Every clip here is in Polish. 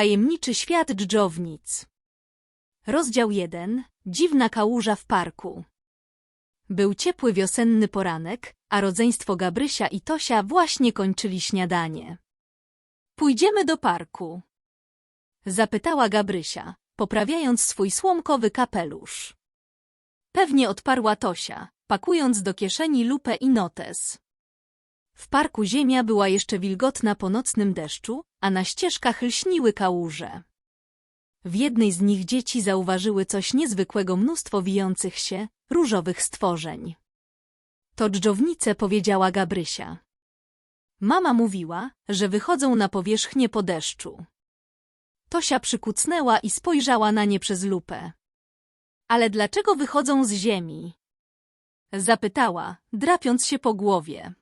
Tajemniczy świat dżdżownic. Rozdział 1. Dziwna kałuża w parku. Był ciepły wiosenny poranek, a rodzeństwo Gabrysia i Tosia właśnie kończyli śniadanie. Pójdziemy do parku. Zapytała Gabrysia, poprawiając swój słomkowy kapelusz. Pewnie odparła Tosia, pakując do kieszeni lupę i notes. W parku ziemia była jeszcze wilgotna po nocnym deszczu, a na ścieżkach lśniły kałuże. W jednej z nich dzieci zauważyły coś niezwykłego mnóstwo wijących się, różowych stworzeń. To dżdżownice, powiedziała Gabrysia. Mama mówiła, że wychodzą na powierzchnię po deszczu. Tosia przykucnęła i spojrzała na nie przez lupę. Ale dlaczego wychodzą z ziemi? Zapytała, drapiąc się po głowie.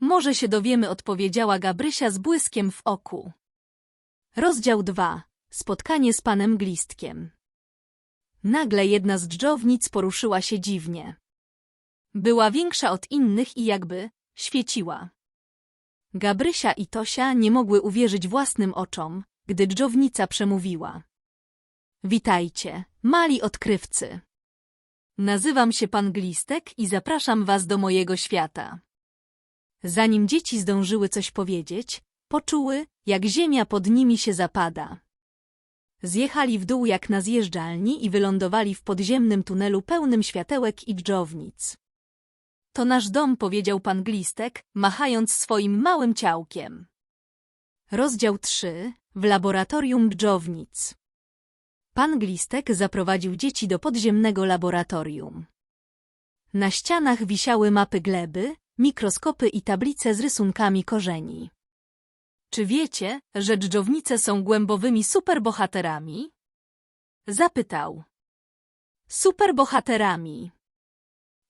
Może się dowiemy, odpowiedziała Gabrysia z błyskiem w oku. Rozdział 2. Spotkanie z panem Glistkiem. Nagle jedna z dżdżownic poruszyła się dziwnie. Była większa od innych i jakby świeciła. Gabrysia i Tosia nie mogły uwierzyć własnym oczom, gdy dżdżownica przemówiła. Witajcie, mali odkrywcy. Nazywam się pan Glistek i zapraszam was do mojego świata. Zanim dzieci zdążyły coś powiedzieć, poczuły, jak ziemia pod nimi się zapada. Zjechali w dół jak na zjeżdżalni i wylądowali w podziemnym tunelu pełnym światełek i dżdżownic. To nasz dom, powiedział pan Glistek, machając swoim małym ciałkiem. Rozdział 3. W laboratorium dżdżownic. Pan Glistek zaprowadził dzieci do podziemnego laboratorium. Na ścianach wisiały mapy gleby, mikroskopy i tablice z rysunkami korzeni. Czy wiecie, że dżdżownice są głębowymi superbohaterami? Zapytał. Superbohaterami.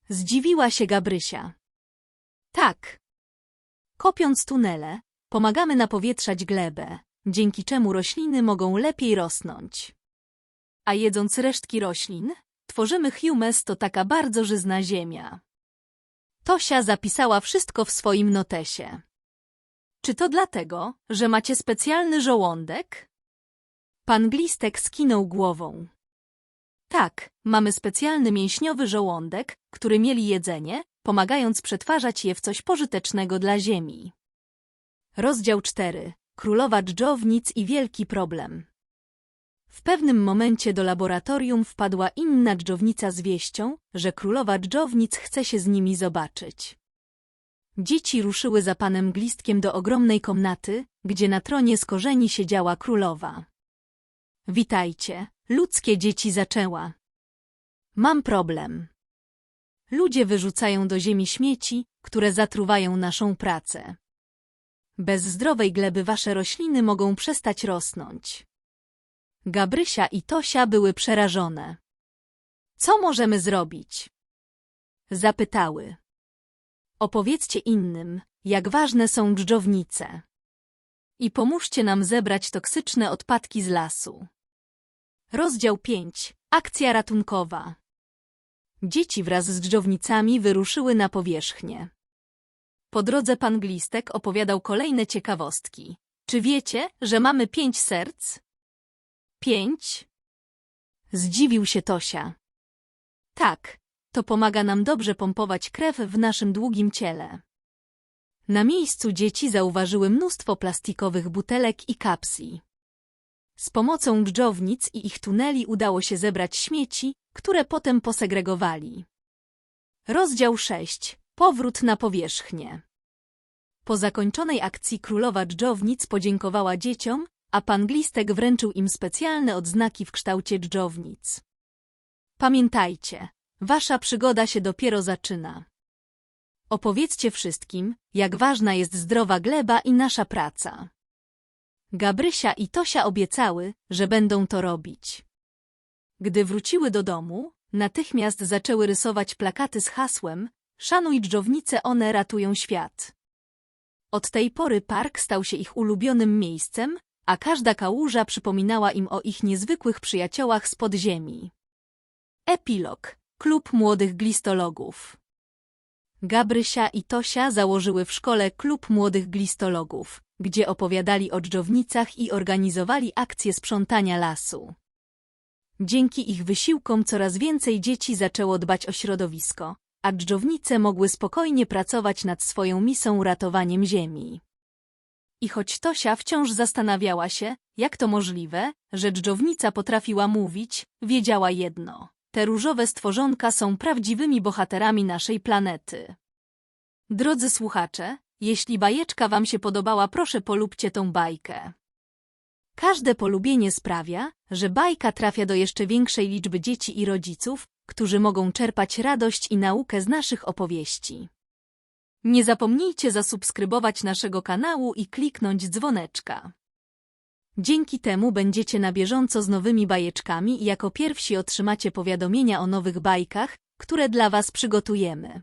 Zdziwiła się Gabrysia. Tak. Kopiąc tunele, pomagamy napowietrzać glebę, dzięki czemu rośliny mogą lepiej rosnąć. A jedząc resztki roślin, tworzymy humus to taka bardzo żyzna ziemia. Tosia zapisała wszystko w swoim notesie. Czy to dlatego, że macie specjalny żołądek? Pan Glistek skinął głową. Tak, mamy specjalny mięśniowy żołądek, który mieli jedzenie, pomagając przetwarzać je w coś pożytecznego dla ziemi. Rozdział 4. Królowa dżdżownic i wielki problem. W pewnym momencie do laboratorium wpadła inna dżdżownica z wieścią, że królowa dżdżownic chce się z nimi zobaczyć. Dzieci ruszyły za panem Glistkiem do ogromnej komnaty, gdzie na tronie z korzeni siedziała królowa. Witajcie, ludzkie dzieci zaczęła. Mam problem. Ludzie wyrzucają do ziemi śmieci, które zatruwają naszą pracę. Bez zdrowej gleby wasze rośliny mogą przestać rosnąć. Gabrysia i Tosia były przerażone. Co możemy zrobić? Zapytały. Opowiedzcie innym, jak ważne są dżdżownice. I pomóżcie nam zebrać toksyczne odpadki z lasu. Rozdział 5. Akcja ratunkowa. Dzieci wraz z dżdżownicami wyruszyły na powierzchnię. Po drodze pan Glistek opowiadał kolejne ciekawostki. Czy wiecie, że mamy pięć serc? Pięć? Zdziwił się Tosia. Tak, to pomaga nam dobrze pompować krew w naszym długim ciele. Na miejscu dzieci zauważyły mnóstwo plastikowych butelek i kapsli. Z pomocą dżdżownic i ich tuneli udało się zebrać śmieci, które potem posegregowali. Rozdział 6. Powrót na powierzchnię. Po zakończonej akcji królowa dżdżownic podziękowała dzieciom, a pan Glistek wręczył im specjalne odznaki w kształcie dżdżownic. Pamiętajcie, wasza przygoda się dopiero zaczyna. Opowiedzcie wszystkim, jak ważna jest zdrowa gleba i nasza praca. Gabrysia i Tosia obiecały, że będą to robić. Gdy wróciły do domu, natychmiast zaczęły rysować plakaty z hasłem Szanuj dżdżownice, one ratują świat. Od tej pory park stał się ich ulubionym miejscem, a każda kałuża przypominała im o ich niezwykłych przyjaciołach z podziemi. Epilog. Klub Młodych Glistologów Gabrysia i Tosia założyły w szkole Klub Młodych Glistologów, gdzie opowiadali o dżdżownicach i organizowali akcje sprzątania lasu. Dzięki ich wysiłkom coraz więcej dzieci zaczęło dbać o środowisko, a dżdżownice mogły spokojnie pracować nad swoją misją ratowaniem ziemi. I choć Tosia wciąż zastanawiała się, jak to możliwe, że dżdżownica potrafiła mówić, wiedziała jedno. Te różowe stworzonka są prawdziwymi bohaterami naszej planety. Drodzy słuchacze, jeśli bajeczka wam się podobała, proszę polubcie tą bajkę. Każde polubienie sprawia, że bajka trafia do jeszcze większej liczby dzieci i rodziców, którzy mogą czerpać radość i naukę z naszych opowieści. Nie zapomnijcie zasubskrybować naszego kanału i kliknąć dzwoneczka. Dzięki temu będziecie na bieżąco z nowymi bajeczkami i jako pierwsi otrzymacie powiadomienia o nowych bajkach, które dla Was przygotujemy.